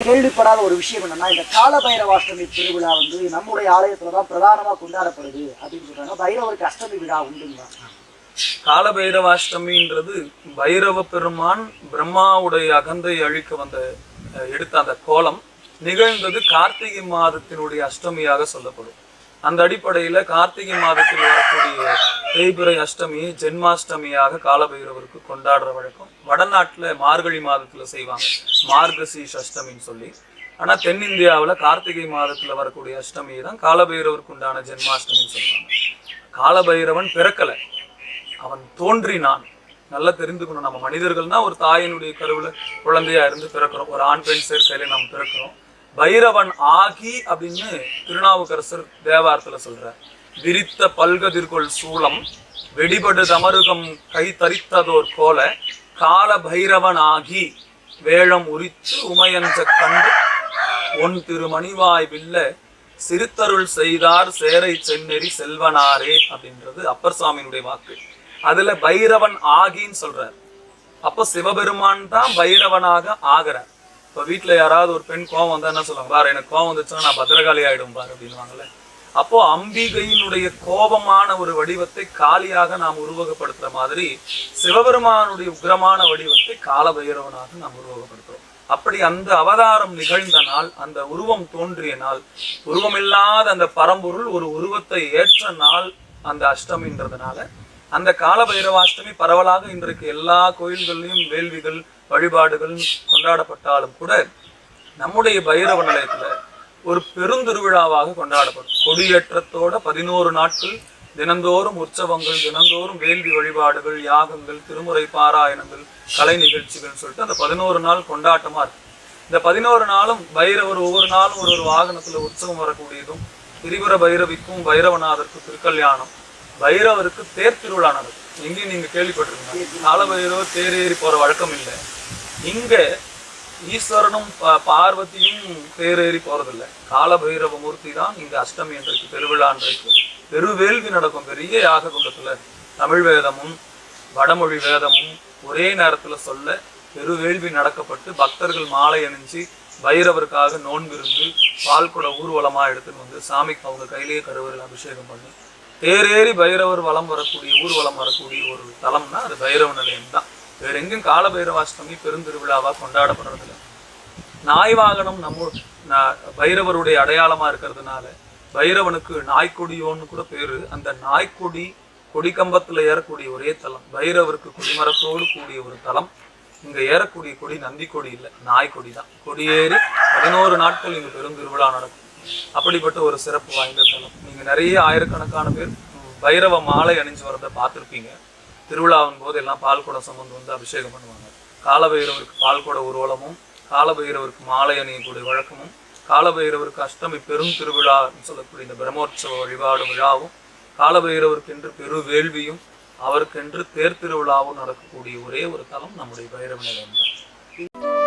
கேள்விப்படாத ஒரு விஷயம் என்னன்னா இந்த கால பைரவாஷ்டமி திருவிழா வந்து நம்முடைய ஆலயத்துல தான் பிரதானமா கொண்டாடப்படுது அப்படின்னு சொல்றாங்க. பைரவருக்கு அஷ்டமி விழா உண்டுங்களா? கால பைரவாஷ்டமின்றது பைரவ பெருமான் பிரம்மாவுடைய அகந்தை அழிக்க வந்த எடுத்த அந்த கோலம் நிகழ்ந்தது கார்த்திகை மாதத்தினுடைய அஷ்டமியாக சொல்லப்படும். அந்த அடிப்படையில கார்த்திகை மாதத்தில் வரக்கூடிய தேய்பிறை அஷ்டமி ஜென்மாஷ்டமியாக காலபைரவருக்கு கொண்டாடுற வழக்கம். வடநாட்டுல மார்கழி மாதத்துல செய்வாங்க. மார்கசீஷ் அஷ்டமின்னு சொல்லி. ஆனா தென்னிந்தியாவுல கார்த்திகை மாதத்துல வரக்கூடிய அஷ்டமி தான் காலபைரவருக்கு உண்டான ஜென்மாஷ்டமின்னு சொல்லுவாங்க காலபைரவன் பிறக்கல. அவன் தோன்றினான் நல்லா தெரிந்துக்கணும். நம்ம மனிதர்கள்னா ஒரு தாயினுடைய கருவுல குழந்தையா இருந்து பிறக்கிறோம். ஒரு ஆண் பெண் சேர்க்கையில நாம் பிறக்கிறோம். பைரவன் ஆகி அப்படின்னு திருநாவுக்கரசர் தேவாரத்துல சொல்றார். விரித்த பல்கதிர்கொள் சூளம் வெடிபடு தமருகம் கை தரித்ததோர் போல கால பைரவன் ஆகி வேழம் உரித்து உமையஞ்ச கண்டு ஒன் திருமணிவாய் வில்ல சிறுத்தருள் செய்தார் சேரை செந்நெறி செல்வனாரே அப்படின்றது அப்பர் சுவாமியினுடைய வாக்கு. அதுல பைரவன் ஆகின்னு சொல்றார். அப்போ சிவபெருமான் தான் பைரவனாக ஆகிறார். இப்ப வீட்டுல யாராவது ஒரு பெண் கோவம் வந்தா என்ன சொல்லுவாங்க? பாரு எனக்கு கோவம் வந்துச்சுன்னா நான் பத்திரகாளி ஆயிடும் பாரு அப்படின்வாங்கல்ல அப்போ அம்பிகையினுடைய கோபமான ஒரு வடிவத்தை காளியாக நாம் உருவகப்படுத்துற மாதிரி சிவபெருமானுடைய உக்கிரமான வடிவத்தை காலபைரவனாக நாம் உருவகப்படுத்துறோம். அப்படி அந்த அவதாரம் நிகழ்ந்த நாள் அந்த உருவம் தோன்றிய நாள் உருவமில்லாத அந்த பரம்பொருள் ஒரு உருவத்தை ஏற்ற நாள் அந்த அஷ்டமின்றதுனால அந்த காலபைரவாஷ்டமி பரவலாக இன்றைக்கு எல்லா கோயில்கள்லையும் வேள்விகள் வழிபாடுகள் கொண்டாடப்பட்டாலும் கூட நம்முடைய பைரவ நிலையத்துல ஒரு பெருந்திருவிழாவாக கொண்டாடப்படும். கொடியேற்றத்தோட பதினோரு நாட்கள் தினந்தோறும் உற்சவங்கள் தினந்தோறும் வேள்வி வழிபாடுகள் யாகங்கள் திருமுறை பாராயணங்கள் கலை நிகழ்ச்சிகள் சொல்லிட்டு அந்த பதினோரு நாள் கொண்டாட்டமா இருக்கு. இந்த பதினோரு நாளும் பைரவர் ஒவ்வொரு நாளும் ஒரு ஒரு வாகனத்துல உற்சவம் வரக்கூடியதும் திரிபுர பைரவிக்கும் பைரவநாதருக்கும் திருக்கல்யாணம். பைரவருக்கு தேர் திருவிழா நடக்கும் எங்கேயும் நீங்க கேள்விப்பட்டிருக்கீங்க. கால பைரவர் தேரேறி போற வழக்கம் இல்லை. இங்க ஈஸ்வரனும் பார்வதியும் பேரேறி போறதில்ல. கால பைரவ மூர்த்தி தான் இங்க அஷ்டமி என்றைக்கு பெருவிழா பெருவேள்வி நடக்கும். பெரிய யாக குண்டத்துல தமிழ் வேதமும் வடமொழி வேதமும் ஒரே நேரத்துல சொல்ல பெருவேள்வி நடக்கப்பட்டு பக்தர்கள் மாலை அணிஞ்சு பைரவருக்காக நோன்பிருந்து பால் பால்குட ஊர்வலமா எடுத்துன்னு வந்து சாமிக்கு அவங்க கையிலேயே கருவறையில் அபிஷேகம் பண்ணி தேரேறி பைரவர் வலம் வரக்கூடிய ஊர்வலம் வரக்கூடிய ஒரு தலம்னா அது பைரவ நிலையம் தான். வேற எங்கும் கால பைரவாஷ்டமி பெருந்திருவிழாவா கொண்டாடப்படுறதில்ல. நாய் வாகனம் நம்ம பைரவருடைய அடையாளமா இருக்கிறதுனால பைரவனுக்கு நாய்க்கொடியோன்னு கூட பேரு. அந்த நாய்க்கொடி கொடிக்கம்பத்துல ஏறக்கூடிய ஒரே தலம். பைரவருக்கு கொடிமரத்தோடு கூடிய ஒரு தலம். இங்க ஏறக்கூடிய கொடி நந்தி கொடி இல்லை நாய்க்கொடி தான். கொடியேறி பதினோரு நாட்கள் இங்க பெருந்திருவிழா நடக்கும். அப்படிப்பட்ட ஒரு சிறப்பு வாய்ந்த தலம். நீங்க நிறைய ஆயிரக்கணக்கான பேர் பைரவ மாலை அணிஞ்சு வரதை பார்த்துருப்பீங்க. திருவிழாவின் போது எல்லாம் பால் குடம் சுமந்து வந்து அபிஷேகம் பண்ணுவாங்க. காலபைரவருக்கு பால் குட ஊர்வலமும் காலபைரவருக்கு மாலை அணியக்கூடிய வழக்கமும் காலபைரவருக்கு அஷ்டமி பெரும் திருவிழான்னு சொல்லக்கூடிய இந்த பிரம்மோற்சவ வழிபாடு விழாவும் காலபைரவருக்கென்று பெரு வேள்வியும் அவருக்கென்று தேர் திருவிழாவும் நடக்கக்கூடிய ஒரே ஒரு தலம் நம்முடைய பைரவ தான்